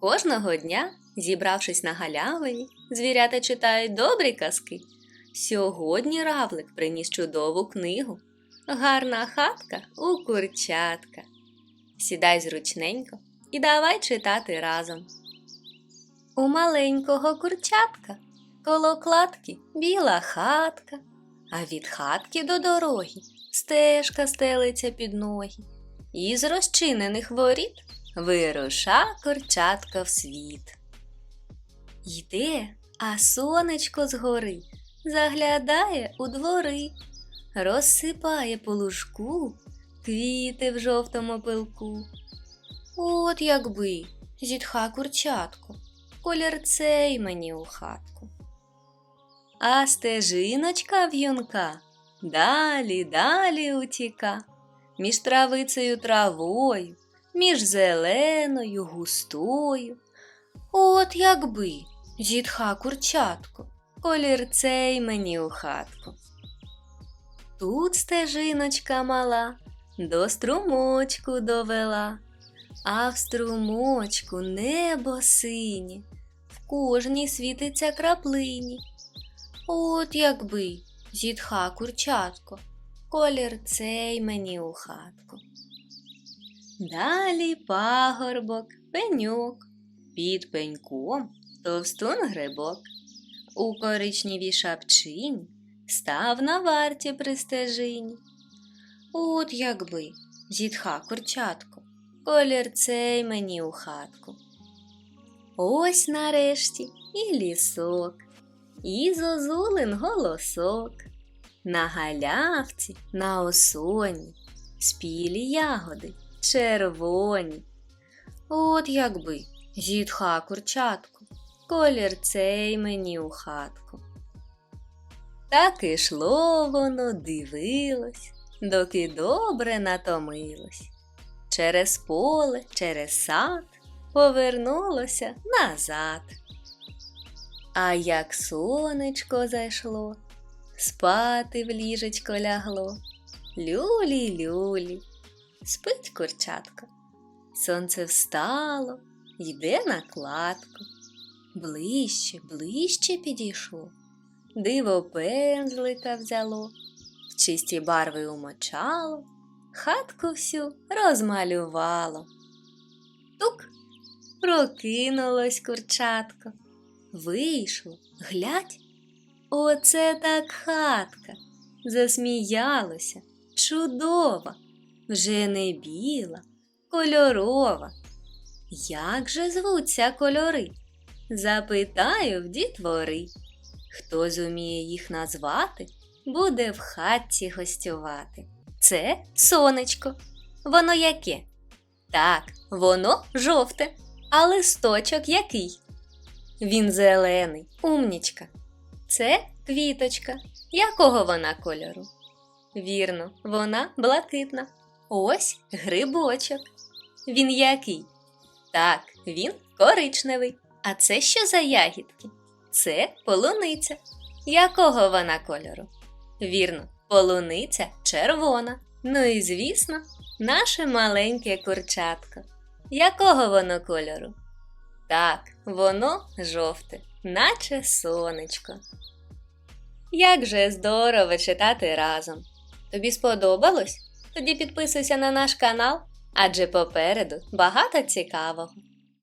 Кожного дня, зібравшись на галявині, звірята читають добрі казки. Сьогодні равлик приніс чудову книгу. Гарна хатка у курчатка. Сідай зручненько і давай читати разом. У маленького курчатка коло кладки біла хатка, а від хатки до дороги стежка стелиться під ноги. Із розчинених воріт вируша курчатка в світ. Йде, а сонечко згори заглядає у двори, розсипає по лужку квіти в жовтому пилку. От якби, зітха курчатко, колір цей мені у хатку. А стежиночка в'юнка далі, далі утіка, між травицею травою, між зеленою, густою. От якби, зітха курчатко, колір цей мені у хатку. Тут стежиночка мала до струмочку довела, а в струмочку небо синє, в кожній світиться краплині. От якби, зітха курчатко, колір цей мені у хатку. Далі пагорбок, пеньок, під пеньком товстун грибок. У коричневій шапчині став на варті при стежині. От якби, зітха курчатко, колір цей мені у хатку. Ось нарешті і лісок, і зозулин голосок. На галявці, на осоні, спілі ягоди червоні. От якби, зітха курчатку, колір цей мені у хатку. Так ішло воно, дивилось, доки добре натомилось. Через поле, через сад повернулося назад. А як сонечко зайшло, спати в ліжечко лягло. Люлі, люлі, спить курчатко. Сонце встало, йде на кладку. Ближче, ближче підійшло. Диво пензлика взяло, в чисті барви умочало, хатку всю розмалювало. Тук прокинулось курчатко. Вийшло, глядь, оце так хатка. Засміялося, чудова, вже не біла, кольорова. Як же звуться кольори? Запитаю в дітвори. Хто зуміє їх назвати, буде в хатці гостювати. Це сонечко. Воно яке? Так, воно жовте, а листочок який? Він зелений, умнічка. Це квіточка. Якого вона кольору? Вірно, вона блакитна. Ось грибочок. Він який? Так, він коричневий. А це що за ягідки? Це полуниця. Якого вона кольору? Вірно, полуниця червона. Ну і звісно, наше маленьке курчатко. Якого воно кольору? Так, воно жовте, наче сонечко. Як же здорово читати разом. Тобі сподобалось? Тоді підписуйся на наш канал, адже попереду багато цікавого.